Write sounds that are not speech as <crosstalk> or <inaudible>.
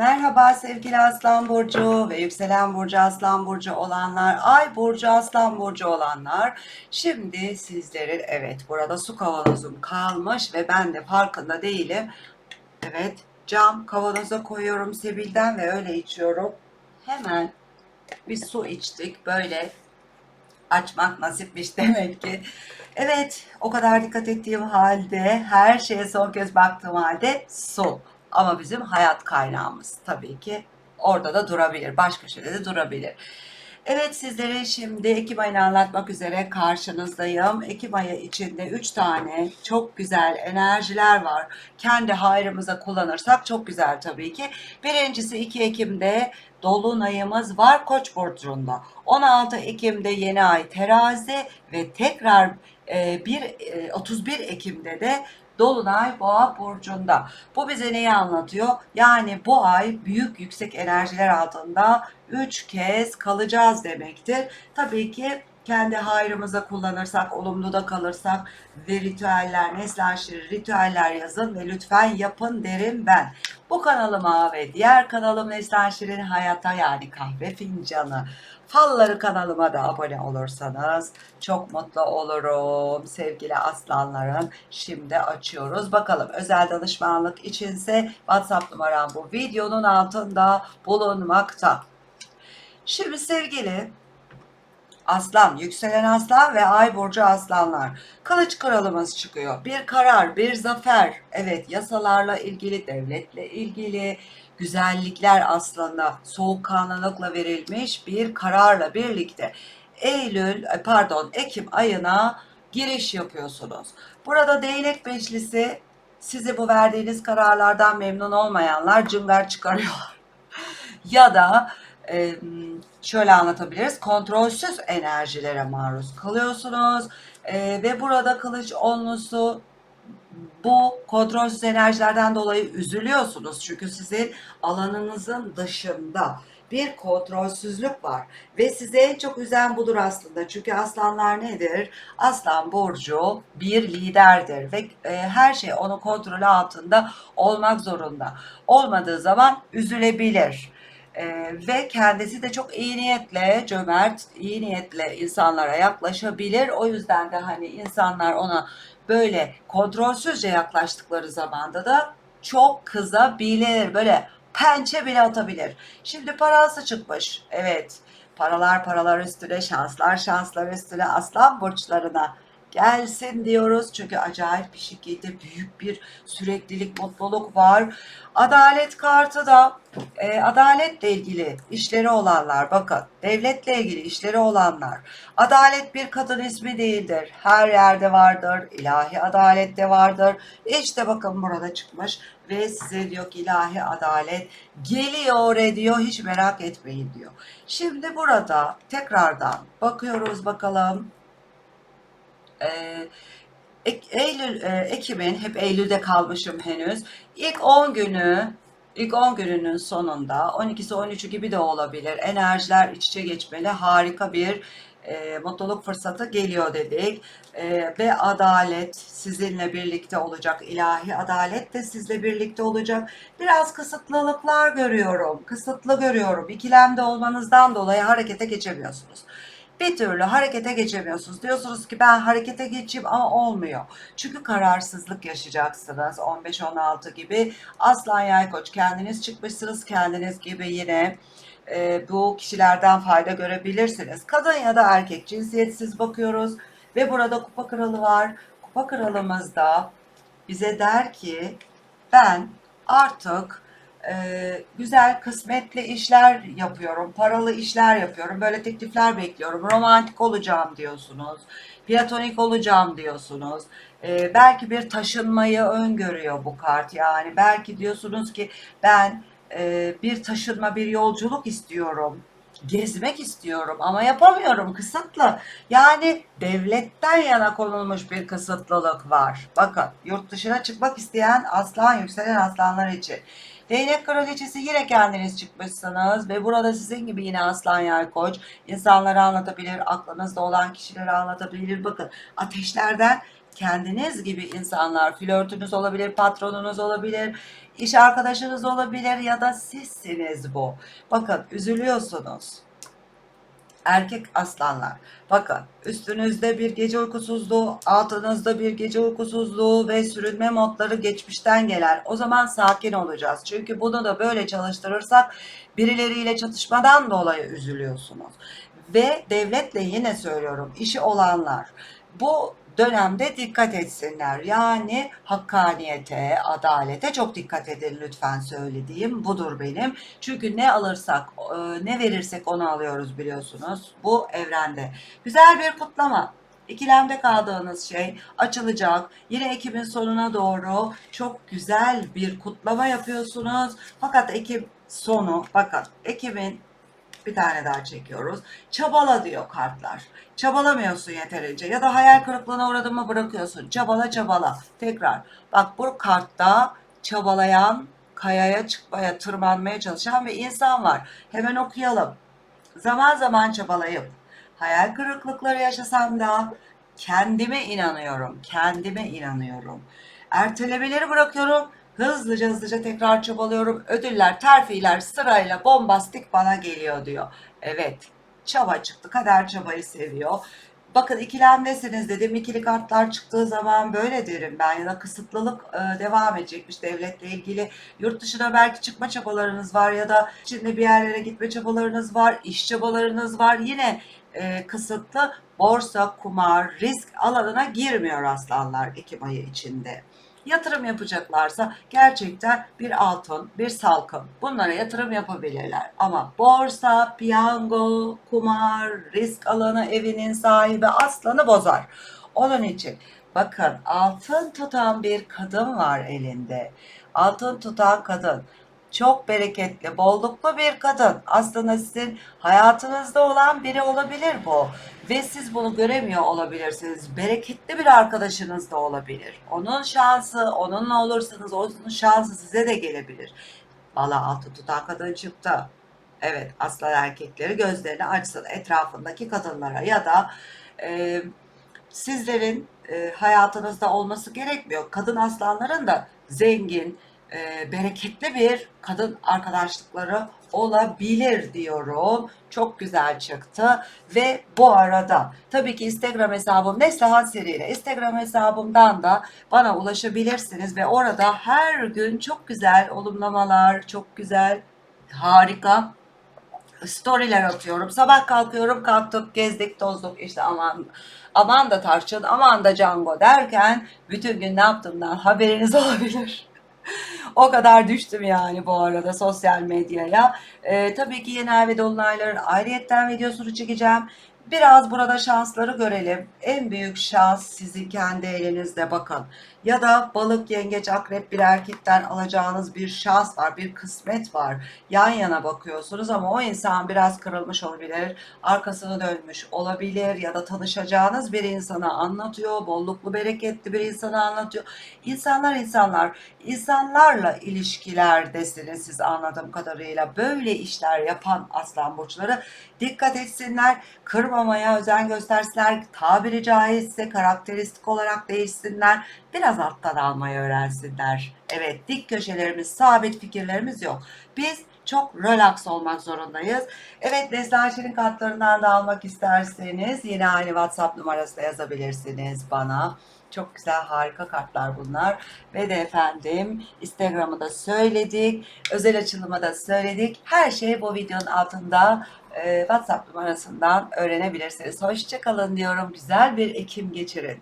Merhaba sevgili Aslan Burcu ve yükselen Burcu Aslan Burcu olanlar, Ay Burcu Aslan Burcu olanlar. Şimdi sizlerin evet burada su kavanozum kalmış ve ben de farkında değilim. Evet cam kavanoza koyuyorum Sebil'den ve öyle içiyorum. Hemen bir su içtik böyle açmak nasipmiş <laughs> demek ki. Evet o kadar dikkat ettiğim halde her şeye son kez baktığım halde su. Ama bizim hayat kaynağımız tabii ki orada da durabilir. Başka şeyde de durabilir. Evet sizlere şimdi Ekim ayını anlatmak üzere karşınızdayım. Ekim ayı içinde 3 tane çok güzel enerjiler var. Kendi hayrımıza kullanırsak çok güzel tabii ki. Birincisi 2 Ekim'de Dolunayımız var Koç burcunda. 16 Ekim'de yeni ay terazi ve tekrar e, bir, e, 31 Ekim'de de Dolunay Boğa burcunda. Bu bize neyi anlatıyor? Yani bu ay büyük yüksek enerjiler altında 3 kez kalacağız demektir. Tabii ki kendi hayrımıza kullanırsak, olumlu da kalırsak ve ritüeller, neslenşir ritüeller yazın ve lütfen yapın derim ben. Bu kanalıma ve diğer kanalım Neslihan Şirin Hayata yani kahve fincanı falları kanalıma da abone olursanız çok mutlu olurum sevgili aslanlarım. Şimdi açıyoruz. Bakalım özel danışmanlık içinse WhatsApp numaram bu videonun altında bulunmakta. Şimdi sevgili Aslan, yükselen aslan ve ay burcu aslanlar. Kılıç kralımız çıkıyor. Bir karar, bir zafer. Evet, yasalarla ilgili, devletle ilgili güzellikler aslında soğukkanlılıkla verilmiş bir kararla birlikte Eylül, e, pardon, Ekim ayına giriş yapıyorsunuz. Burada değnek beşlisi sizi bu verdiğiniz kararlardan memnun olmayanlar cıngar çıkarıyorlar. <laughs> ya da şöyle anlatabiliriz. Kontrolsüz enerjilere maruz kalıyorsunuz. Ve burada kılıç onlusu bu kontrolsüz enerjilerden dolayı üzülüyorsunuz. Çünkü sizin alanınızın dışında bir kontrolsüzlük var. Ve size en çok üzen budur aslında. Çünkü aslanlar nedir? Aslan burcu bir liderdir ve e, her şey onun kontrolü altında olmak zorunda. Olmadığı zaman üzülebilir. Ee, ve kendisi de çok iyi niyetle, cömert, iyi niyetle insanlara yaklaşabilir. O yüzden de hani insanlar ona böyle kontrolsüzce yaklaştıkları zamanda da çok kızabilir. Böyle pençe bile atabilir. Şimdi parası çıkmış. Evet. Paralar paralar üstüne, şanslar şanslar üstüne, aslan burçlarına gelsin diyoruz. Çünkü acayip bir şekilde büyük bir süreklilik, mutluluk var. Adalet kartı da e, adaletle ilgili işleri olanlar bakın devletle ilgili işleri olanlar. Adalet bir kadın ismi değildir. Her yerde vardır ilahi adalet de vardır. İşte bakın burada çıkmış ve size diyor ki ilahi adalet geliyor ediyor hiç merak etmeyin diyor. Şimdi burada tekrardan bakıyoruz bakalım ee, Eylül, e, Ekim'in hep Eylül'de kalmışım henüz. İlk 10 günü ilk 10 gününün sonunda 12'si 13'ü gibi de olabilir. Enerjiler iç içe geçmeli. Harika bir e, mutluluk fırsatı geliyor dedik. E, ve adalet sizinle birlikte olacak. İlahi adalet de sizle birlikte olacak. Biraz kısıtlılıklar görüyorum. Kısıtlı görüyorum. İkilemde olmanızdan dolayı harekete geçemiyorsunuz bir türlü harekete geçemiyorsunuz. Diyorsunuz ki ben harekete geçeyim ama olmuyor. Çünkü kararsızlık yaşayacaksınız 15-16 gibi. Aslan yay koç kendiniz çıkmışsınız kendiniz gibi yine e, bu kişilerden fayda görebilirsiniz. Kadın ya da erkek cinsiyetsiz bakıyoruz ve burada kupa kralı var. Kupa kralımız da bize der ki ben artık e, güzel kısmetli işler yapıyorum, paralı işler yapıyorum, böyle teklifler bekliyorum, romantik olacağım diyorsunuz, platonik olacağım diyorsunuz. E, belki bir taşınmayı öngörüyor bu kart yani belki diyorsunuz ki ben e, bir taşınma, bir yolculuk istiyorum gezmek istiyorum ama yapamıyorum kısıtlı. Yani devletten yana konulmuş bir kısıtlılık var. Bakın yurt dışına çıkmak isteyen aslan yükselen aslanlar için. Değnek kraliçesi yine kendiniz çıkmışsınız ve burada sizin gibi yine aslan yer koç insanları anlatabilir, aklınızda olan kişileri anlatabilir. Bakın ateşlerden kendiniz gibi insanlar, flörtünüz olabilir, patronunuz olabilir, iş arkadaşınız olabilir ya da sizsiniz bu. Bakın üzülüyorsunuz. Erkek aslanlar. Bakın üstünüzde bir gece uykusuzluğu, altınızda bir gece uykusuzluğu ve sürünme modları geçmişten gelen. O zaman sakin olacağız. Çünkü bunu da böyle çalıştırırsak birileriyle çatışmadan dolayı üzülüyorsunuz. Ve devletle yine söylüyorum işi olanlar bu dönemde dikkat etsinler. Yani hakkaniyete, adalete çok dikkat edin lütfen söylediğim budur benim. Çünkü ne alırsak, e, ne verirsek onu alıyoruz biliyorsunuz bu evrende. Güzel bir kutlama. İkilemde kaldığınız şey açılacak. Yine Ekim'in sonuna doğru çok güzel bir kutlama yapıyorsunuz. Fakat Ekim sonu, bakın Ekim'in bir tane daha çekiyoruz. Çabala diyor kartlar. Çabalamıyorsun yeterince ya da hayal kırıklığına uğradın mı bırakıyorsun. Çabala çabala. Tekrar. Bak bu kartta çabalayan, kayaya çıkmaya, tırmanmaya çalışan bir insan var. Hemen okuyalım. Zaman zaman çabalayıp hayal kırıklıkları yaşasam da kendime inanıyorum. Kendime inanıyorum. Ertelemeleri bırakıyorum. Hızlıca hızlıca tekrar çabalıyorum. Ödüller, terfiler sırayla bombastik bana geliyor diyor. Evet, çaba çıktı. Kader çabayı seviyor. Bakın ikilemdesiniz dedim. İkili kartlar çıktığı zaman böyle derim ben ya da kısıtlılık e, devam edecekmiş devletle ilgili. Yurt dışına belki çıkma çabalarınız var ya da içinde bir yerlere gitme çabalarınız var, iş çabalarınız var. Yine e, kısıtlı borsa, kumar, risk alanına girmiyor aslanlar Ekim ayı içinde yatırım yapacaklarsa gerçekten bir altın, bir salkım bunlara yatırım yapabilirler. Ama borsa, piyango, kumar, risk alanı evinin sahibi aslanı bozar. Onun için bakın altın tutan bir kadın var elinde. Altın tutan kadın çok bereketli, bolluklu bir kadın. Aslında sizin hayatınızda olan biri olabilir bu. Ve siz bunu göremiyor olabilirsiniz. Bereketli bir arkadaşınız da olabilir. Onun şansı, onunla olursanız onun şansı size de gelebilir. Valla altı tutan kadın çıktı. Evet, aslan erkekleri gözlerini açsın etrafındaki kadınlara ya da e, sizlerin e, hayatınızda olması gerekmiyor. Kadın aslanların da zengin, e, bereketli bir kadın arkadaşlıkları olabilir diyorum. Çok güzel çıktı ve bu arada tabii ki Instagram hesabım Neslihan Seri'yle Instagram hesabımdan da bana ulaşabilirsiniz ve orada her gün çok güzel olumlamalar, çok güzel, harika storyler atıyorum. Sabah kalkıyorum, kalktık, gezdik, tozduk, işte aman aman da Tarçın, aman da Django derken bütün gün ne yaptığımdan haberiniz <laughs> olabilir. O kadar düştüm yani bu arada sosyal medyaya. Ee, tabii ki yeni ay ve dolunayların ayrıyetten videosunu çekeceğim. Biraz burada şansları görelim. En büyük şans sizi kendi elinizde bakın. Ya da balık, yengeç, akrep bir erkekten alacağınız bir şans var, bir kısmet var. Yan yana bakıyorsunuz ama o insan biraz kırılmış olabilir, arkasını dönmüş olabilir ya da tanışacağınız bir insana anlatıyor, bolluklu, bereketli bir insana anlatıyor. İnsanlar insanlar, insanlarla ilişkilerdesiniz siz anladığım kadarıyla. Böyle işler yapan aslan burçları dikkat etsinler, kırmamaya özen göstersinler, tabiri caizse karakteristik olarak değişsinler, biraz alttan almayı öğrensinler. Evet, dik köşelerimiz, sabit fikirlerimiz yok. Biz çok relax olmak zorundayız. Evet Neslihan kartlarından da almak isterseniz yine aynı WhatsApp numarası da yazabilirsiniz bana. Çok güzel harika kartlar bunlar. Ve de efendim Instagram'ı da söyledik. Özel açılımı da söyledik. Her şey bu videonun altında WhatsApp numarasından öğrenebilirsiniz. Hoşçakalın diyorum. Güzel bir Ekim geçirin.